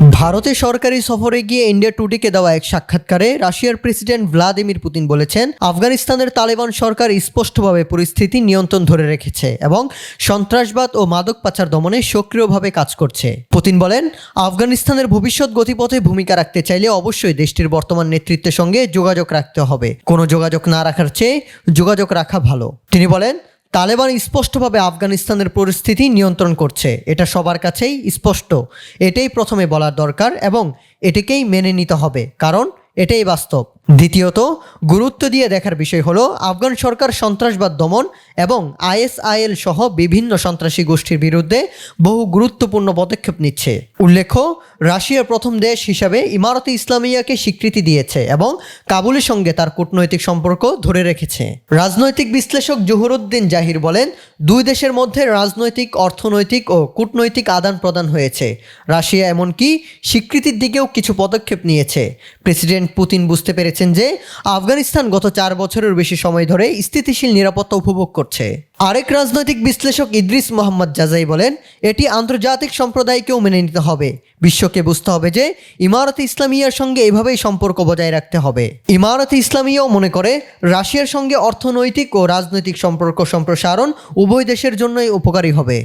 ভারতে সরকারি সফরে গিয়ে ইন্ডিয়া টুডেকে দেওয়া এক সাক্ষাৎকারে রাশিয়ার প্রেসিডেন্ট ভ্লাদিমির পুতিন বলেছেন, আফগানিস্তানের তালেবান সরকার স্পষ্টভাবে পরিস্থিতি নিয়ন্ত্রণ ধরে রেখেছে এবং সন্ত্রাসবাদ ও মাদক পাচার দমনে সক্রিয়ভাবে কাজ করছে। পুতিন বলেন, আফগানিস্তানের ভবিষ্যৎ গতিপথে ভূমিকা রাখতে চাইলে অবশ্যই দেশটির বর্তমান নেতৃত্বের সঙ্গে যোগাযোগ রাখতে হবে। কোনো যোগাযোগ না রাখার চেয়ে যোগাযোগ রাখা ভালো। তিনি বলেন তালেবান স্পষ্টভাবে আফগানিস্তানের পরিস্থিতি নিয়ন্ত্রণ করছে। এটা সবার কাছেই স্পষ্ট। এটাই প্রথমে বলার দরকার এবং এটিকেই মেনে নিতে হবে। কারণ এটাই বাস্তব। দ্বিতীয়ত, গুরুত্ব দিয়ে দেখার বিষয় হলো, আফগান সরকার সন্ত্রাসবাদ দমন এবং আইএসআইএল সহ বিভিন্ন সন্ত্রাসী গোষ্ঠীর বিরুদ্ধে বহু গুরুত্বপূর্ণ পদক্ষেপ নিচ্ছে। উল্লেখ্য, রাশিয়ার প্রথম দেশ হিসাবে ইমারতে ইসলামিয়াকে স্বীকৃতি দিয়েছে এবং কাবুলের সঙ্গে তার কূটনৈতিক সম্পর্ক ধরে রেখেছে। রাজনৈতিক বিশ্লেষক জহুরুদ্দিন জাহির বলেন, দুই দেশের মধ্যে রাজনৈতিক, অর্থনৈতিক ও কূটনৈতিক আদান প্রদান হয়েছে। রাশিয়া এমনকি স্বীকৃতির দিকেও কিছু পদক্ষেপ নিয়েছে। প্রেসিডেন্ট পুতিন বুঝতে পেরেছেন যে আফগানিস্তান গত চার বছরের বেশি সময় ধরে স্থিতিশীল নিরাপত্তা উপভোগ করছে। আরেক রাজনৈতিক বিশ্লেষক ইদ্রিস মোহাম্মদ জাজাই বলেন, এটি আন্তর্জাতিক সম্প্রদায়কেও মেনে নিতে হবে। বিশ্বকে বুঝতে হবে যে ইমারত ইসলামিয়ার সঙ্গে এভাবেই সম্পর্ক বজায় রাখতে হবে। ইমারত ইসলামিয়াও মনে করে, রাশিয়ার সঙ্গে অর্থনৈতিক ও রাজনৈতিক সম্পর্ক সম্প্রসারণ উভয় দেশের জন্যই উপকারী হবে।